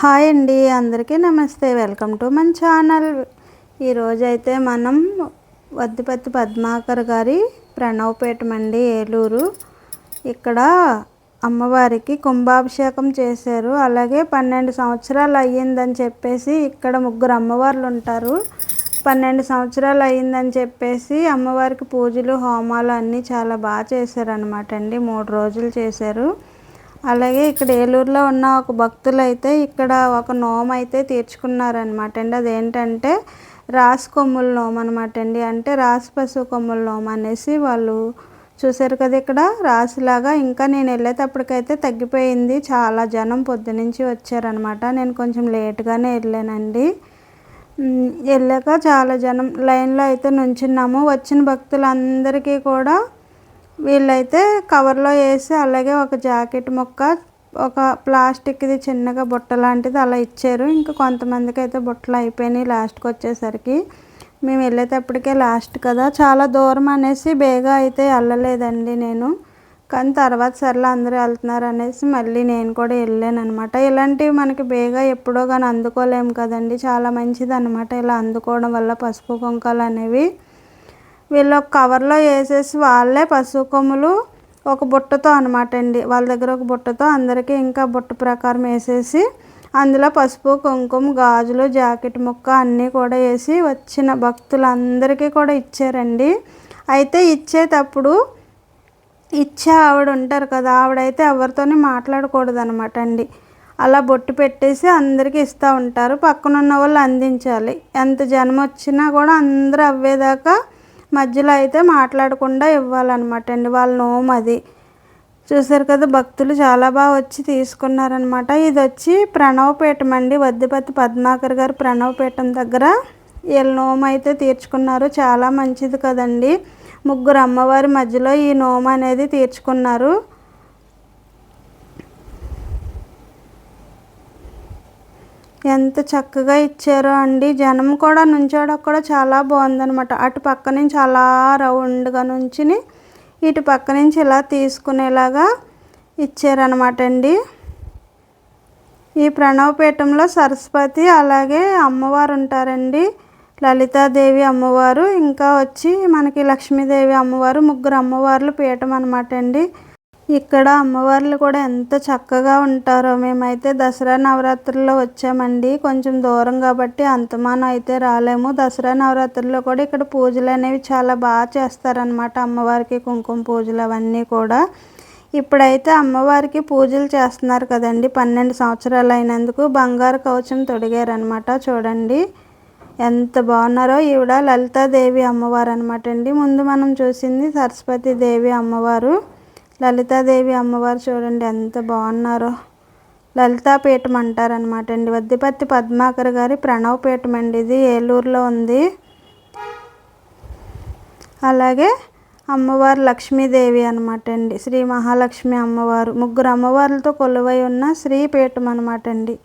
Hi అండి అందరికీ namaste. Welcome to మన ఛానల్. ఈరోజైతే మనం వద్దిపత్తి పద్మాకర్ గారి ప్రణవపేటం అండి ఏలూరు. ఇక్కడ అమ్మవారికి కుంభాభిషేకం చేశారు. అలాగే పన్నెండు సంవత్సరాలు అయ్యిందని చెప్పేసి ఇక్కడ ముగ్గురు అమ్మవార్లు ఉంటారు. పన్నెండు సంవత్సరాలు అయ్యిందని చెప్పేసి అమ్మవారికి పూజలు హోమాలు అన్నీ చాలా బాగా చేశారనమాట అండి. మూడు రోజులు చేశారు. అలాగే ఇక్కడ ఏలూరులో ఉన్న ఒక భక్తులు అయితే ఇక్కడ ఒక నోమ అయితే తీర్చుకున్నారనమాట అండి. అదేంటంటే రాసు కొమ్ముల నోమ అనమాట అండి. అంటే రాసు పశువు కొమ్ముల నోమ అనేసి వాళ్ళు చూసారు కదా ఇక్కడ. రాసులాగా ఇంకా నేను వెళ్ళేటప్పటికైతే తగ్గిపోయింది. చాలా జనం పొద్దునుంచి వచ్చారనమాట నేను కొంచెం లేట్గానే వెళ్ళానండి. వెళ్ళాక చాలా జనం లైన్లో అయితే నుంచున్నాము. వచ్చిన భక్తులందరికీ కూడా వీళ్ళైతే కవర్లో వేసి అలాగే ఒక జాకెట్ ముక్క ఒక ప్లాస్టిక్ది చిన్నగా బుట్ట లాంటిది అలా ఇచ్చారు. ఇంకా కొంతమందికి అయితే బుట్టలు అయిపోయినాయి లాస్ట్కి వచ్చేసరికి. మేము వెళ్ళేటప్పటికే లాస్ట్ కదా. చాలా దూరం అనేసి బేగా అయితే వెళ్ళలేదండి నేను. కానీ తర్వాత సర్లే అందరూ వెళ్తున్నారు అనేసి మళ్ళీ నేను కూడా వెళ్ళాను అనమాట ఇలాంటివి మనకి బేగా ఎప్పుడో కానీ అందుకోలేము కదండి. చాలా మంచిది అనమాట ఇలా అందుకోవడం వల్ల పసుపు కుంకాలు అనేవి. వీళ్ళు ఒక కవర్లో వేసేసి వాళ్ళే పసుపు కొమ్ములు ఒక బుట్టతో అనమాట అండి. వాళ్ళ దగ్గర ఒక బుట్టతో అందరికీ ఇంకా బుట్ట ప్రకారం వేసేసి అందులో పసుపు కుంకుమ గాజులు జాకెట్ ముక్క అన్నీ కూడా వేసి వచ్చిన భక్తులందరికీ కూడా ఇచ్చారండి. అయితే ఇచ్చేటప్పుడు ఇచ్చే ఆవిడ ఉంటారు కదా ఆవిడైతే ఎవరితోనే మాట్లాడకూడదు అనమాట అండి. అలా బొట్టు పెట్టేసి అందరికీ ఇస్తూ ఉంటారు. పక్కన ఉన్న వాళ్ళు అందించాలి. ఎంత జనం వచ్చినా కూడా అందరూ అవ్వేదాకా మధ్యలో అయితే మాట్లాడకుండా ఇవ్వాలన్నమాట అండి. వాళ్ళ నోము అది. చూసారు కదా భక్తులు చాలా బాగా వచ్చి తీసుకున్నారనమాట ఇది వచ్చి ప్రణవపీఠం అండి. వద్దిపతి పద్మాకర్ గారు ప్రణవపీఠం దగ్గర వీళ్ళ నోము అయితే తీర్చుకున్నారు. చాలా మంచిది కదండి. ముగ్గురు అమ్మవారి మధ్యలో ఈ నోము అనేది తీర్చుకున్నారు. ఎంత చక్కగా ఇచ్చారో అండి. జనం కూడా నుంచోడానికి కూడా చాలా బాగుందనమాట అటు పక్క నుంచి అలా రౌండ్గా నుంచుని ఇటు పక్క నుంచి ఇలా తీసుకునేలాగా ఇచ్చారనమాట అండి. ఈ ప్రణవపీఠంలో సరస్వతి అలాగే అమ్మవారు ఉంటారండి. లలితాదేవి అమ్మవారు ఇంకా వచ్చి మనకి లక్ష్మీదేవి అమ్మవారు ముగ్గురు అమ్మవార్లు పీఠం అనమాట అండి. ఇక్కడ అమ్మవార్లు కూడా ఎంత చక్కగా ఉంటారో. మేమైతే దసరా నవరాత్రుల్లో వచ్చామండి. కొంచెం దూరం కాబట్టి అంతమానం అయితే రాలేము. దసరా నవరాత్రుల్లో కూడా ఇక్కడ పూజలు అనేవి చాలా బాగా చేస్తారనమాట అమ్మవారికి కుంకుమ పూజలు అవన్నీ కూడా. ఇప్పుడైతే అమ్మవారికి పూజలు చేస్తున్నారు కదండి. పన్నెండు సంవత్సరాలు అయినందుకు బంగారు కవచం తొడిగారనమాట చూడండి ఎంత బాగున్నారో. ఈవిడ లలితాదేవి అమ్మవారు అనమాట అండి. ముందు మనం చూసింది సరస్వతి దేవి అమ్మవారు. లలితాదేవి అమ్మవారు చూడండి ఎంత బాగున్నారో. లలితాపీఠం అంటారనమాట అండి. వద్దిపత్తి పద్మాకర్ గారి ప్రణవపీఠం అండి ఇది ఏలూరులో ఉంది. అలాగే అమ్మవారు లక్ష్మీదేవి అనమాట అండి. శ్రీ మహాలక్ష్మి అమ్మవారు. ముగ్గురు అమ్మవార్లతో కొలువై ఉన్న శ్రీపీఠం అనమాట అండి.